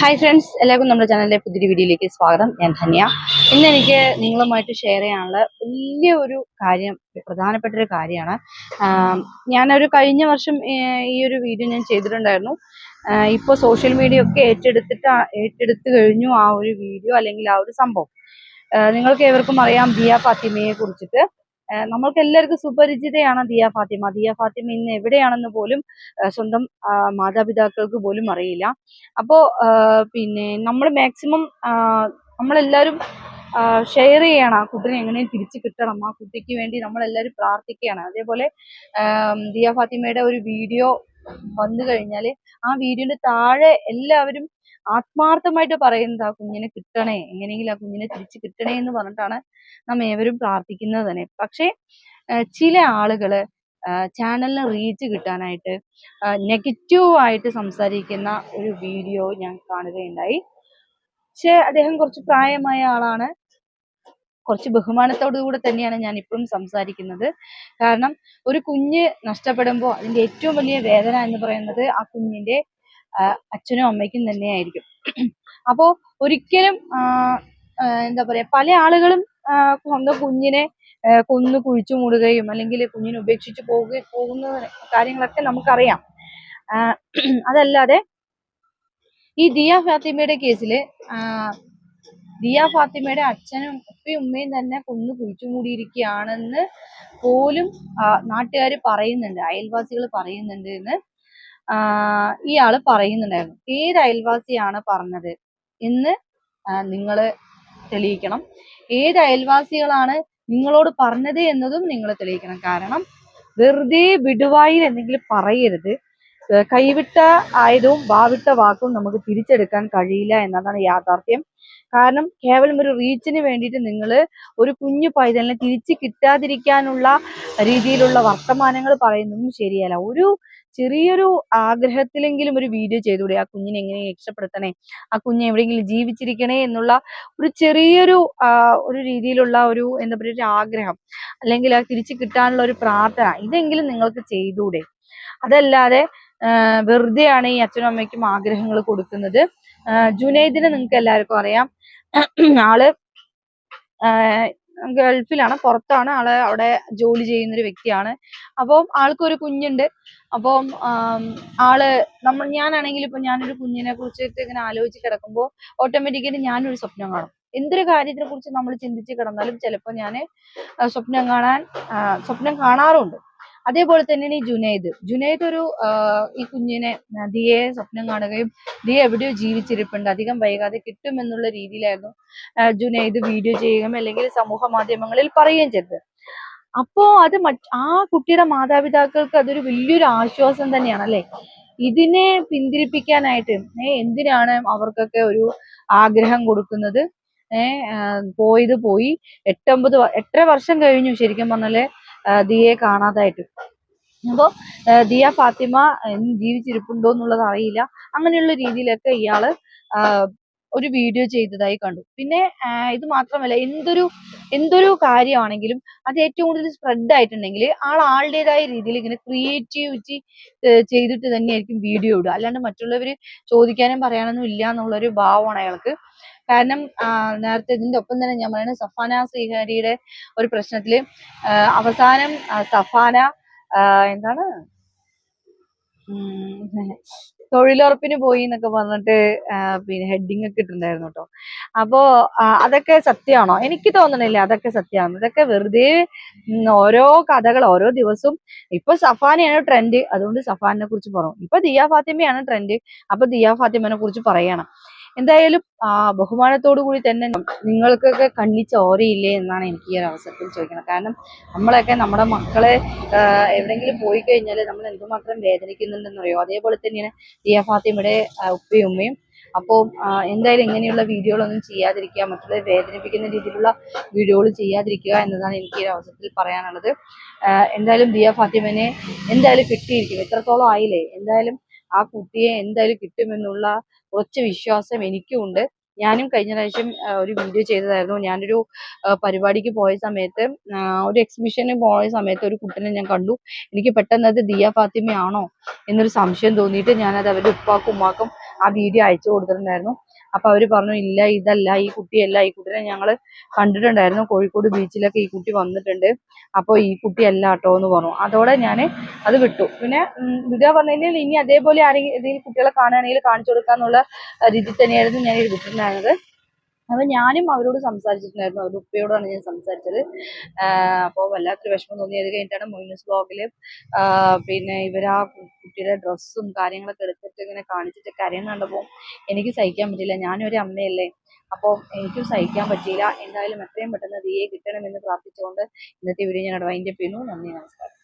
Hi friends എല്ലാവർക്കും നമ്മുടെ ചാനലിലെ പുതിയൊരു വീഡിയോയിലേക്ക് സ്വാഗതം. ഞാൻ ധന്യ. ഇന്ന് എനിക്ക് നിങ്ങളുമായിട്ട് ഷെയർ ചെയ്യാനുള്ള വലിയ ഒരു കാര്യം പ്രധാനപ്പെട്ട ഒരു കാര്യമാണ്. ഞാനൊരു കഴിഞ്ഞ വർഷം ഈ ഒരു വീഡിയോ ഞാൻ ചെയ്തിട്ടുണ്ടായിരുന്നു. ഇപ്പോൾ സോഷ്യൽ മീഡിയ ഒക്കെ ഏറ്റെടുത്തിട്ട് ഏറ്റെടുത്ത് കഴിഞ്ഞു ആ ഒരു വീഡിയോ അല്ലെങ്കിൽ ആ ഒരു സംഭവം. നിങ്ങൾക്ക് ഏവർക്കും അറിയാം ബിയ ഫാത്തിമയെ കുറിച്ചിട്ട്. നമ്മൾക്ക് എല്ലാവർക്കും സുപരിചിതയാണ് ദിയ ഫാത്തിമ. ദിയ ഫാത്തിമ ഇന്ന് എവിടെയാണെന്ന് പോലും സ്വന്തം മാതാപിതാക്കൾക്ക് പോലും അറിയില്ല. അപ്പോ പിന്നെ നമ്മൾ മാക്സിമം നമ്മളെല്ലാവരും ഷെയർ ചെയ്യണം. ആ കുട്ടിനെ എങ്ങനെയും തിരിച്ചു കിട്ടണം. ആ കുട്ടിക്ക് വേണ്ടി നമ്മളെല്ലാവരും പ്രാർത്ഥിക്കുകയാണ്. അതേപോലെ ദിയ ഫാത്തിമയുടെ ഒരു വീഡിയോ വന്നു കഴിഞ്ഞാൽ ആ വീഡിയോന്റെ താഴെ എല്ലാവരും ആത്മാർത്ഥമായിട്ട് പറയുന്നത് ആ കുഞ്ഞിനെ കിട്ടണേ എങ്ങനെയെങ്കിലും ആ കുഞ്ഞിനെ തിരിച്ചു കിട്ടണേ എന്ന് പറഞ്ഞിട്ടാണ് നാം ഏവരും പ്രാർത്ഥിക്കുന്നത് തന്നെ. പക്ഷേ ചില ആളുകൾ ചാനലിന് റീച്ച് കിട്ടാനായിട്ട് നെഗറ്റീവ് ആയിട്ട് സംസാരിക്കുന്ന ഒരു വീഡിയോ ഞാൻ കാണുകയുണ്ടായി. പക്ഷെ അദ്ദേഹം കുറച്ച് പ്രായമായ ആളാണ്. കുറച്ച് ബഹുമാനത്തോടു കൂടെ തന്നെയാണ് ഞാൻ ഇപ്പോഴും സംസാരിക്കുന്നത്. കാരണം ഒരു കുഞ്ഞ് നഷ്ടപ്പെടുമ്പോൾ അതിന്റെ ഏറ്റവും വലിയ വേദന എന്ന് പറയുന്നത് ആ കുഞ്ഞിന്റെ ആ, അച്ഛനും അമ്മയ്ക്കും തന്നെയായിരിക്കും. അപ്പോൾ ഒരിക്കലും എന്താ പറയാ പല ആളുകളും സ്വന്തം കുഞ്ഞിനെ കൊന്നു കുഴിച്ചു മൂടുകയും അല്ലെങ്കിൽ കുഞ്ഞിനെ ഉപേക്ഷിച്ച് പോകുകയും പോകുന്ന കാര്യങ്ങളൊക്കെ നമുക്കറിയാം. അതല്ലാതെ ഈ ദിയ ഫാത്തിമയുടെ കേസിൽ ദിയ ഫാത്തിമയുടെ അച്ഛനും ഉപ്പയും ഉമ്മയും തന്നെ കൊന്നു കുഴിച്ചു മൂടിയിരിക്കുകയാണെന്ന് പോലും നാട്ടുകാർ പറയുന്നുണ്ട് അയൽവാസികൾ പറയുന്നുണ്ട് എന്ന്. ആ, ഇയാൾ പറയുന്നുണ്ടായിരുന്നു. ഏത് അയൽവാസിയാണ് പറഞ്ഞത്? എന്ന് നിങ്ങൾ തെളിയിക്കണം. ഏത് അയൽവാസികളാണ് നിങ്ങളോട് പറഞ്ഞത് എന്നതും നിങ്ങൾ തെളിയിക്കണം. കാരണം വെറുതെ വിടുവായിൽ എന്തെങ്കിലും പറയരുത്. കൈവിട്ട ആയതും വാവിട്ട വാക്കും നമുക്ക് തിരിച്ചെടുക്കാൻ കഴിയില്ല എന്നതാണ് യാഥാർത്ഥ്യം. കാരണം കേവലം ഒരു റീച്ചിന് വേണ്ടിയിട്ട് നിങ്ങൾ ഒരു കുഞ്ഞു പൈതലിനെ തിരിച്ചു കിട്ടാതിരിക്കാനുള്ള രീതിയിലുള്ള വർത്തമാനങ്ങൾ പറയുന്നതും ശരിയല്ല. ഒരു ചെറിയൊരു ആഗ്രഹത്തിലെങ്കിലും ഒരു വീഡിയോ ചെയ്തുകൂടെ? ആ കുഞ്ഞിനെ എങ്ങനെ രക്ഷപ്പെടുത്തണേ? ആ കുഞ്ഞ് എവിടെയെങ്കിലും ജീവിച്ചിരിക്കണേ എന്നുള്ള ഒരു ചെറിയൊരു ഒരു രീതിയിലുള്ള ഒരു എന്താ പറയുക ഒരു ആഗ്രഹം. അല്ലെങ്കിൽ ആ തിരിച്ചു കിട്ടാനുള്ള ഒരു പ്രാർത്ഥന. ഇതെങ്കിലും നിങ്ങൾക്ക് ചെയ്തൂടെ അതല്ലാതെ വെറുതെയാണ് ഈ അച്ഛനും അമ്മയ്ക്കും ആഗ്രഹങ്ങൾ കൊടുക്കുന്നത്. ജുനൈദിനെ നിങ്ങൾക്ക് എല്ലാവർക്കും അറിയാം. ആൾ ഗൾഫിലാണ്. പുറത്താണ് ആൾ അവിടെ ജോലി ചെയ്യുന്ന ഒരു വ്യക്തിയാണ്. അപ്പം ആൾക്കൊരു കുഞ്ഞുണ്ട്. അപ്പം ആൾ നമ്മൾ ഞാനാണെങ്കിൽ ഇപ്പൊ ഞാനൊരു കുഞ്ഞിനെ കുറിച്ചിട്ട് ഇങ്ങനെ ആലോചിച്ച് കിടക്കുമ്പോൾ ഓട്ടോമാറ്റിക്കലി ഞാനൊരു സ്വപ്നം കാണും. എന്തൊരു കാര്യത്തിനെ കുറിച്ച് നമ്മൾ ചിന്തിച്ച് കിടന്നാലും ചിലപ്പോൾ ഞാൻ സ്വപ്നം കാണാൻ സ്വപ്നം കാണാറുണ്ട്. അതേപോലെ തന്നെയാണ് ഈ ജുനൈദ്. ജുനൈദ് ഒരു ഈ കുഞ്ഞിനെ ദിയെ സ്വപ്നം കാണുകയും ദിയ എവിടെയോ ജീവിച്ചിരിപ്പുണ്ട്. അധികം വൈകാതെ കിട്ടുമെന്നുള്ള രീതിയിലായിരുന്നു ജുനൈദ് വീഡിയോ ചെയ്യുകയും അല്ലെങ്കിൽ സമൂഹ മാധ്യമങ്ങളിൽ പറയുകയും ചെയ്തത്. അപ്പോ അത് ആ കുട്ടിയുടെ മാതാപിതാക്കൾക്ക് അതൊരു വലിയൊരു ആശ്വാസം തന്നെയാണ് അല്ലെ? ഇതിനെ പിന്തിരിപ്പിക്കാനായിട്ട് എന്തിനാണ് അവർക്കൊക്കെ ഒരു ആഗ്രഹം കൊടുക്കുന്നത്? ഏർ പോയത് പോയി. എട്ടൊമ്പത് എത്ര വർഷം കഴിഞ്ഞു ശരിക്കും പറഞ്ഞാൽ. ആ, ദിയയെ കാണാതായിട്ട്. അപ്പോ ദിയ ഫാത്തിമ ജീവിച്ചിരിപ്പുണ്ടോ എന്നുള്ളത് അറിയില്ല. അങ്ങനെയുള്ള രീതിയിലൊക്കെ ഇയാൾ ഒരു വീഡിയോ ചെയ്തതായി കണ്ടു. പിന്നെ ഇത് മാത്രമല്ല എന്തൊരു എന്തൊരു കാര്യമാണെങ്കിലും അത് ഏറ്റവും കൂടുതൽ സ്പ്രെഡ് ആയിട്ടുണ്ടെങ്കിൽ ആൾ ആളുടേതായ രീതിയിൽ ഇങ്ങനെ ക്രിയേറ്റിവിറ്റി ചെയ്തിട്ട് തന്നെയായിരിക്കും വീഡിയോ ഇടുക. അല്ലാണ്ട് മറ്റുള്ളവര് ചോദിക്കാനും പറയാനൊന്നും ഇല്ല എന്നുള്ളൊരു ഭാവമാണ് അയാൾക്ക്. കാരണം നേരത്തെ ഇതിന്റെ ഒപ്പം തന്നെ ഞാൻ പറയുന്നത് സഫാന ശ്രീഹരിയുടെ ഒരു പ്രശ്നത്തിൽ അവസാനം സഫാന എന്താണ്? തൊഴിലുറപ്പിന് പോയി എന്നൊക്കെ പറഞ്ഞിട്ട് പിന്നെ ഹെഡിങ് ഒക്കെ ഇട്ടിട്ടുണ്ടായിരുന്നു കേട്ടോ. അപ്പോ അതൊക്കെ സത്യമാണോ? എനിക്ക് തോന്നണില്ല അതൊക്കെ സത്യമാണ്. ഇതൊക്കെ വെറുതെ ഓരോ കഥകൾ ഓരോ ദിവസവും. ഇപ്പൊ സഫാനയാണ് ട്രെൻഡ് അതുകൊണ്ട് സഫാനെ കുറിച്ച് പറയും ഇപ്പൊ ദിയ ഫാത്തിമയാണ് ട്രെൻഡ് അപ്പൊ ദിയ ഫാത്തിമനെ കുറിച്ച് പറയണം. എന്തായാലും ബഹുമാനത്തോടു കൂടി തന്നെ നിങ്ങൾക്കൊക്കെ കണ്ണി ചോരയില്ലേ എന്നാണ് എനിക്ക് ഈ ഒരു അവസരത്തിൽ ചോദിക്കുന്നത്. കാരണം നമ്മളൊക്കെ നമ്മുടെ മക്കളെ എവിടെയെങ്കിലും പോയി കഴിഞ്ഞാൽ നമ്മൾ എന്തുമാത്രം വേദനിക്കുന്നുണ്ടെന്നറിയോ? അതേപോലെ തന്നെയാണ് ദിയ ഫാത്തിമയുടെ ഉപ്പയും ഉമ്മയും. അപ്പോൾ എന്തായാലും ഇങ്ങനെയുള്ള വീഡിയോകളൊന്നും ചെയ്യാതിരിക്കുക മറ്റുള്ളവരെ വേദനിപ്പിക്കുന്ന രീതിയിലുള്ള വീഡിയോകൾ ചെയ്യാതിരിക്കുക എന്നതാണ് എനിക്ക് ഈ അവസരത്തിൽ പറയാനുള്ളത്. എന്തായാലും ദിയ ഫാത്തിമനെ എന്തായാലും കിട്ടിയിരിക്കും എത്രത്തോളം ആയില്ലേ? എന്തായാലും ആ കുട്ടിയെ എന്തായാലും കിട്ടുമെന്നുള്ള കുറച്ച് വിശ്വാസം എനിക്കും ഉണ്ട് ഞാനും കഴിഞ്ഞ പ്രാവശ്യം ഒരു വീഡിയോ ചെയ്തതായിരുന്നു. ഞാനൊരു പരിപാടിക്ക് പോയ സമയത്ത് ഒരു എക്സിബിഷന് പോയ സമയത്ത് ഒരു കുട്ടനെ ഞാൻ കണ്ടു. എനിക്ക് പെട്ടെന്ന് അത് ദിയ ഫാത്തിമയാണോ എന്നൊരു സംശയം തോന്നിയിട്ട് ഞാനത് അവരുടെ ഉപ്പാക്കും ഉമ്മാക്കും ആ വീഡിയോ അയച്ചു കൊടുത്തിട്ടുണ്ടായിരുന്നു. അപ്പൊ അവർ പറഞ്ഞു ഇല്ല ഇതല്ല. ഈ കുട്ടിയല്ല. ഈ കുട്ടീനെ ഞങ്ങൾ കണ്ടിട്ടുണ്ടായിരുന്നു. കോഴിക്കോട് ബീച്ചിലൊക്കെ ഈ കുട്ടി വന്നിട്ടുണ്ട്. അപ്പോൾ ഈ കുട്ടിയല്ല കേട്ടോ എന്ന് പറഞ്ഞു. അതോടെ ഞാൻ അത് വിട്ടു. പിന്നെ വിടുക പറഞ്ഞാൽ ഇനി അതേപോലെ ആരെങ്കിലും കുട്ടികളെ കാണുകയാണെങ്കിൽ കാണിച്ചു കൊടുക്കാന്നുള്ള രീതി തന്നെയായിരുന്നു ഞാൻ ഇത് വിട്ടിട്ടുണ്ടായിരുന്നത്. അപ്പൊ ഞാനും അവരോട് സംസാരിച്ചിട്ടുണ്ടായിരുന്നു. അവരുടെ ഉപ്പയോടാണ് ഞാൻ സംസാരിച്ചത്. അപ്പോൾ വല്ലാത്തൊരു വിഷമം തോന്നി. അത് കഴിഞ്ഞിട്ടാണ് മൊയ്നസ് ബ്ലോഗിൽ പിന്നെ ഇവരാ കുട്ടിയുടെ ഡ്രസ്സും കാര്യങ്ങളൊക്കെ എടുത്തിട്ട് ഇങ്ങനെ കാണിച്ചിട്ട് കരയുന്ന കണ്ടപ്പോൾ എനിക്ക് സഹിക്കാൻ പറ്റില്ല ഞാനൊരു അമ്മയല്ലേ അപ്പോൾ എനിക്കും സഹിക്കാൻ പറ്റിയില്ല. എന്തായാലും എത്രയും പെട്ടെന്ന് ദിയെ കിട്ടണമെന്ന് പ്രാർത്ഥിച്ചുകൊണ്ട് ഇന്നത്തെ വീഡിയോ ഞാൻ വൈൻഡപ്പ് ചെയ്യുന്നു. നന്ദി നമസ്കാരം.